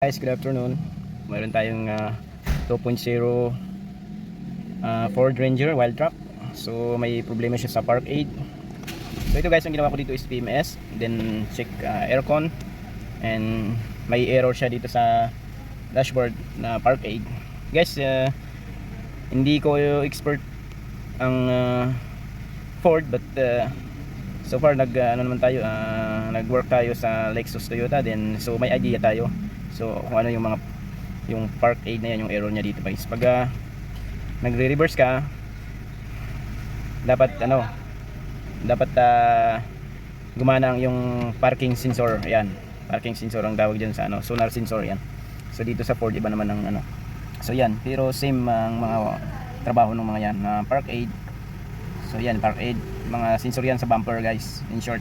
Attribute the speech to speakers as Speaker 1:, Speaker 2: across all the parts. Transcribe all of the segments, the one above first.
Speaker 1: Guys, good afternoon. Meron tayong ah, 2.0 ah, Ford Ranger wild truck. So may problema siya sa park aid. So ito guys, ang ginawa ko dito is PMS, then check ah, aircon and may error siya dito sa dashboard na park aid. Guys, ah, hindi ko expert ang ah, Ford but ah, so far nag ah, ano naman tayo, ah, nag-work tayo sa Lexus Toyota then so may idea tayo So kung ano yung mga yung park aid na yan, yung error niya dito guys. Pag ah, nagre-reverse ka, dapat ano, dapat ah, gumana ang yung parking sensor. Ayan, parking sensor ang tawag diyan sa ano, sonar sensor yan. So dito sa Ford iba naman ang ano. So yan, pero same ang mga trabaho ng mga yan na park aid. So yan, park aid, mga sensor yan sa bumper guys, in short.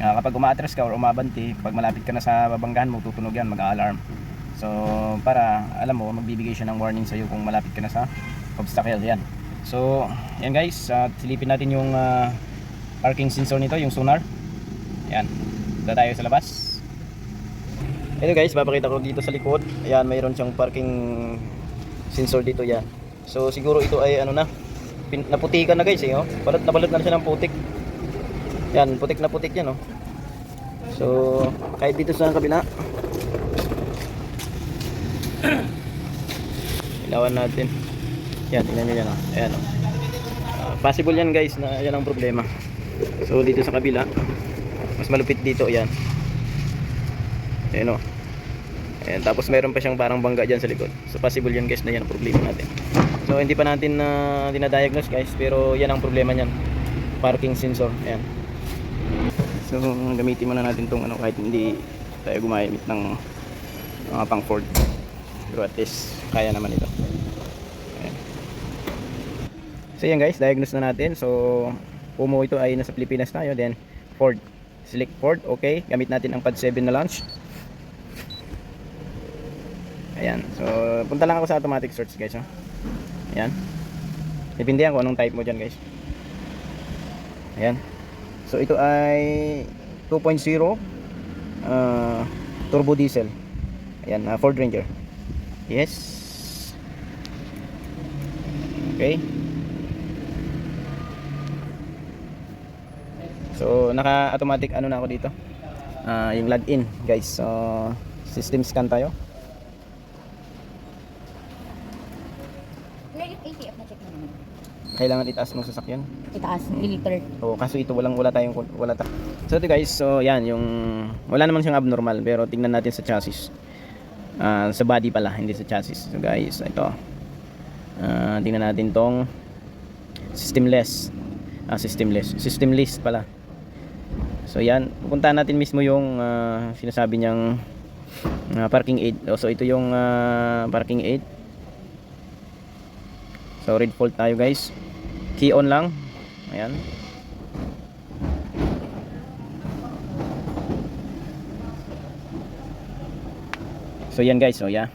Speaker 1: Ah, kapag umaatras ka or umabanti, pag malapit ka na sa babanggahan mo, tutunog yan, mag-alarm. So, para alam mo, magbibigay siya ng warning sa iyo kung malapit ka na sa obstacle yan. So, yan guys, uh, silipin natin yung ah, parking sensor nito, yung sonar. Yan. Dito tayo sa labas. Ito guys, papakita ko dito sa likod. Ayan, mayroon siyang parking sensor dito yan. So, siguro ito ay ano na, naputikan na guys eh, oh. Balot na balot na siya ng putik. Yan, putik na putik yan, oh. So, kahit dito sa kabila. Ilawan natin. Yan, tingnan nyo yan, oh. Ayan, oh. Ah, possible yan guys na yan ang problema. So, dito sa kabila, mas malupit dito, yan. Ayan, oh. Ayan, tapos meron pa siyang parang bangga dyan sa likod. So, possible yan guys na yan ang problema natin. So, hindi pa natin na dinadiagnose guys, pero yan ang problema niyan. Parking sensor, ayan. So, gamitin muna natin tong ano kahit hindi tayo gumamit ng mga pang Ford. Pero at least kaya naman ito. Ayan. So yan guys, diagnose na natin. So, Pumo ito ay nasa Pilipinas tayo. Then, Ford. Select Ford. Okay. Gamit natin ang pad 7 na launch. Ayan. So, punta lang ako sa automatic search guys. Oh. Ayan. Depende ko anong type mo dyan guys. Ayan. So ito ay 2.0 uh, turbo diesel. Ayan, uh, Ford Ranger. Yes. Okay. So naka-automatic ano na ako dito. Ah, yung login, guys. So system scan tayo.
Speaker 2: Kuya, yung ATF na check mo naman.
Speaker 1: Kailangan itaas ng sasakyan.
Speaker 2: Itaas, liliter.
Speaker 1: Oo, kaso ito walang wala tayong wala ta. So ito guys, so yan yung wala naman siyang abnormal pero tingnan natin sa chassis. Ah, sa body pala, hindi sa chassis. So guys, ito. Ah, tingnan natin tong systemless. Ah, systemless. Systemless pala. So yan, pupuntahan natin mismo yung ah, sinasabi niyang ah, parking aid. Oh, So ito yung ah, parking aid. So red fault tayo guys. Key on lang. Ayan. So yan guys, so yeah.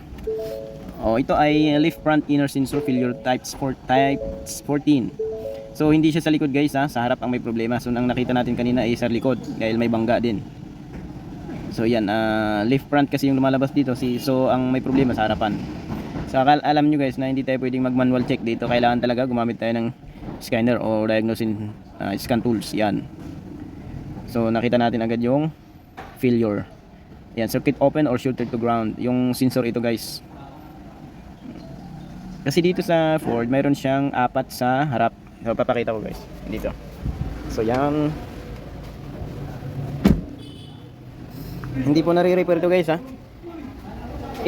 Speaker 1: Oh, ito ay lift front inner sensor failure type sport type 14. So hindi siya sa likod guys ha, sa harap ang may problema. So ang nakita natin kanina ay sa likod dahil may bangga din. So yan, ah, lift front kasi yung lumalabas dito si so ang may problema sa harapan. So alam nyo guys na hindi tayo pwedeng mag manual check dito. Kailangan talaga gumamit tayo ng scanner o diagnosing ah, scan tools. Yan. So nakita natin agad yung failure. Yan, circuit open or shorted to ground. Yung sensor ito guys. Kasi dito sa Ford, mayroon siyang apat sa harap. So papakita ko guys. Dito. So yan. Hindi po nare-repair ito guys ha.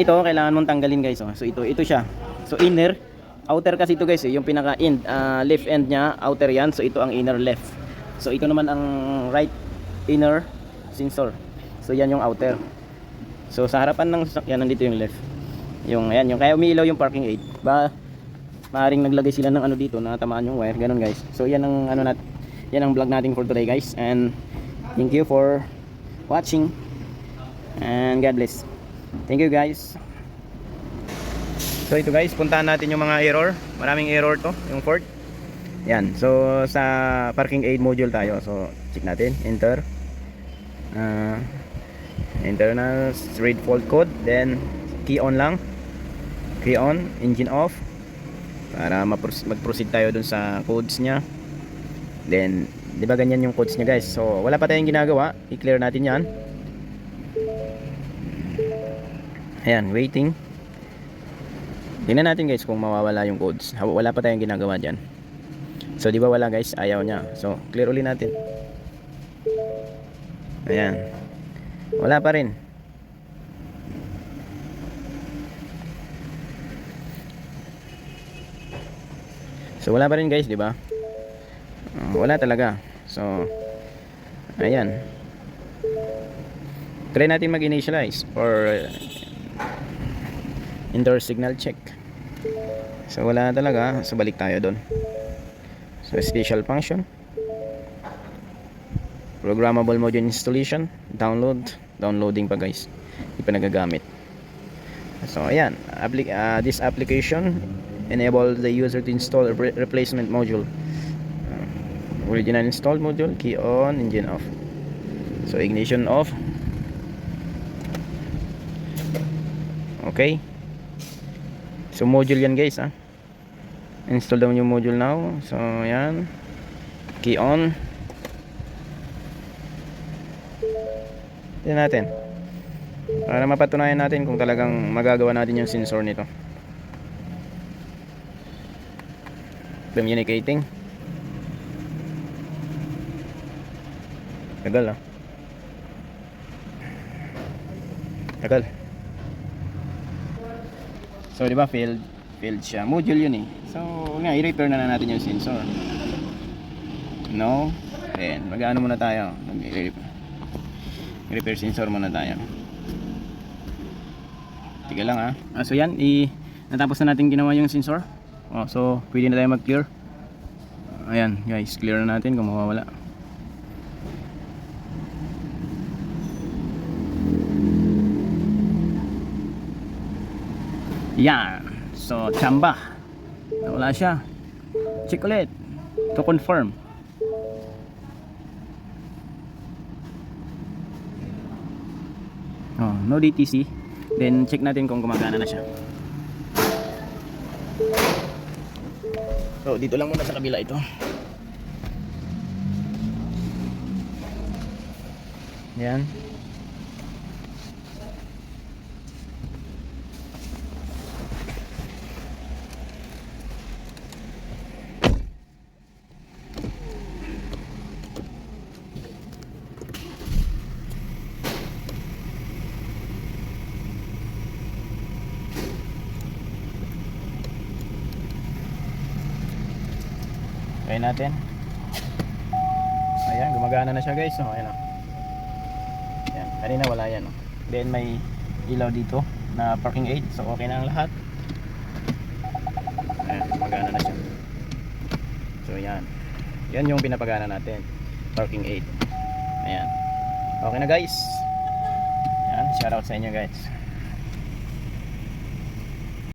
Speaker 1: Ito kailangan mong tanggalin guys. Oh. So ito, ito siya. So inner, outer kasi ito guys eh, yung pinaka end, ah, left end niya, outer yan. So ito ang inner left. So ito naman ang right inner sensor. So yan yung outer. So sa harapan ng sasakyan nandito yung left. Yung ayan, yung kaya umiilaw yung parking aid. Ba maaring naglagay sila ng ano dito na tamaan yung wire, ganun guys. So yan ang ano nat yan ang vlog natin for today guys and thank you for watching and God bless. Thank you guys. So ito guys, puntahan natin yung mga error. Maraming error to, yung Ford. Yan. So sa parking aid module tayo. So check natin, enter. Ah enter na. Read fault code. Then key on lang. Key on. Engine off. Para mag-proceed tayo dun sa codes niya. Then di ba ganyan yung codes niya guys? So wala pa tayong ginagawa. I-clear natin yan. Ayan waiting tingnan natin guys kung mawawala yung codes. Wala pa tayong ginagawa dyan. So di ba wala guys? Ayaw niya. So clear uli natin. Ayan. Wala pa rin. So wala pa rin guys, di ba? Uh, wala talaga. So ayan. Try natin mag-initialize or indoor signal check. So wala talaga. So balik tayo doon. So special function. Programmable module installation, download, downloading pa guys. Hindi pa nagagamit. So ayan, Appli uh, this application enable the user to install a re- replacement module. Uh, original installed module, key on, engine off. So ignition off. Okay. So module yan guys ah. Install daw yung module now. So yan. Key on. Tignan natin. Para mapatunayan natin kung talagang magagawa natin yung sensor nito. Communicating. Tagal ah. Tagal. So, di ba failed? Failed siya. Module yun eh. So, nga, i-repair na, na natin yung sensor. No. Then, mag-ano muna tayo. Mag-repair. repair sensor muna tayo tiga lang ah. ah so yan i natapos na natin ginawa yung sensor oh, so pwede na tayo mag clear ayan guys clear na natin kung mawawala yan so chamba wala siya check ulit to confirm Oh, no DTC. Then check natin kung gumagana na siya. So, dito lang muna sa kabila ito. Yan. Try natin. Ayan, gumagana na siya guys. Oh, ayan oh. Ayan, kanina wala yan oh. Then may ilaw dito na parking aid. So okay na ang lahat. Ayan, gumagana na siya. So yan. Yan yung pinapagana natin. Parking aid. Ayan. Okay na guys. Ayan, shout out sa inyo guys.